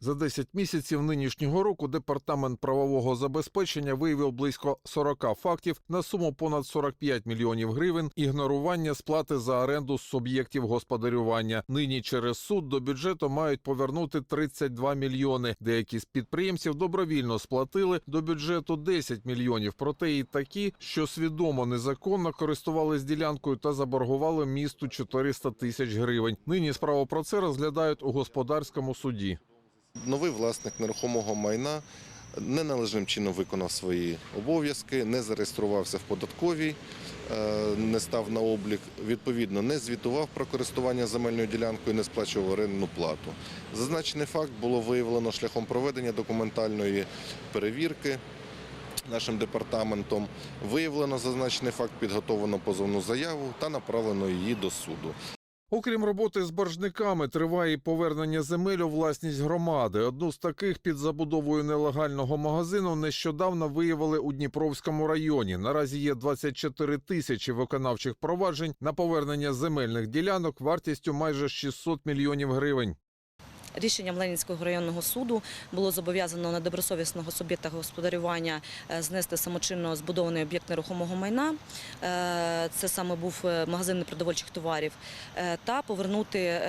За 10 місяців нинішнього року департамент правового забезпечення виявив близько 40 фактів на суму понад 45 мільйонів гривень ігнорування сплати за оренду з суб'єктів господарювання. Нині через суд до бюджету мають повернути 32 мільйони. Деякі з підприємців добровільно сплатили до бюджету 10 мільйонів. Проте і такі, що свідомо незаконно користувались ділянкою та заборгували місту 400 тисяч гривень. Нині справу про це розглядають у господарському суді. Новий власник нерухомого майна неналежним чином виконав свої обов'язки, не зареєструвався в податковій, е, не став на облік, відповідно, не звітував про користування земельною ділянкою, не сплачував орендну плату. Зазначений факт було виявлено шляхом проведення документальної перевірки. Нашим департаментом виявлено зазначений факт, підготовлено позовну заяву та направлено її до суду. Окрім роботи з боржниками, триває і повернення земель у власність громади. Одну з таких під забудовою нелегального магазину нещодавно виявили у Дніпровському районі. Наразі є 24 тисячі виконавчих проваджень на повернення земельних ділянок вартістю майже 600 мільйонів гривень. Рішенням Ленінського районного суду було зобов'язано недобросовісного суб'єкта господарювання е, знести самочинно збудований об'єкт нерухомого майна. Е, Це саме був е, магазин непродовольчих товарів, та повернути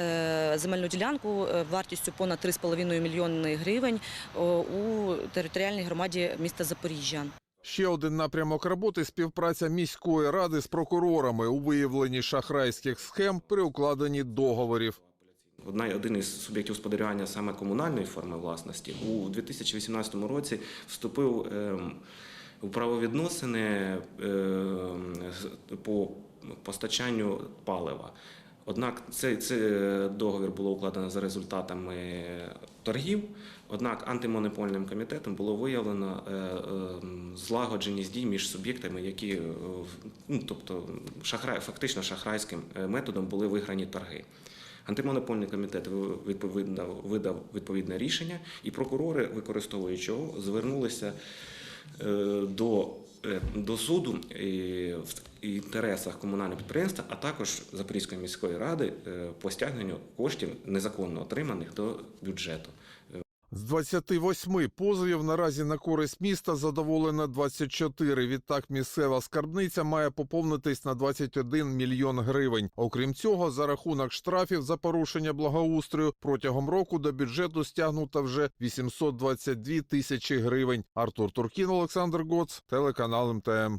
земельну ділянку вартістю понад 3,5 мільйони гривень у територіальній громаді міста Запоріжжя. Ще один напрямок роботи співпраця міської ради з прокурорами у виявленні шахрайських схем при укладенні договорів. Одна один із суб'єктів господарювання саме комунальної форми власності у 2018 році вступив ем, у правовідносини ем, по постачанню палива. Однак цей, цей договір було укладено за результатами торгів. Однак антимонопольним комітетом було виявлено е, ем, злагодженість дій між суб'єктами, які е, ну, тобто шахрай, фактично шахрайським е, методом були виграні торги. Антимонопольний комітет відповідно видав відповідне рішення, і прокурори, використовуючи його, звернулися е, до, е, до суду е, в інтересах комунального підприємства, а також Запорізької міської ради по стягненню коштів незаконно отриманих до бюджету. З 28 позовів наразі на користь міста задоволено 24. Відтак місцева скарбниця має поповнитись на 21 мільйон гривень. Окрім цього, за рахунок штрафів за порушення благоустрою протягом року до бюджету стягнуто вже 822 тисячі гривень. Артур Туркін, Олександр Гоц, телеканал МТМ.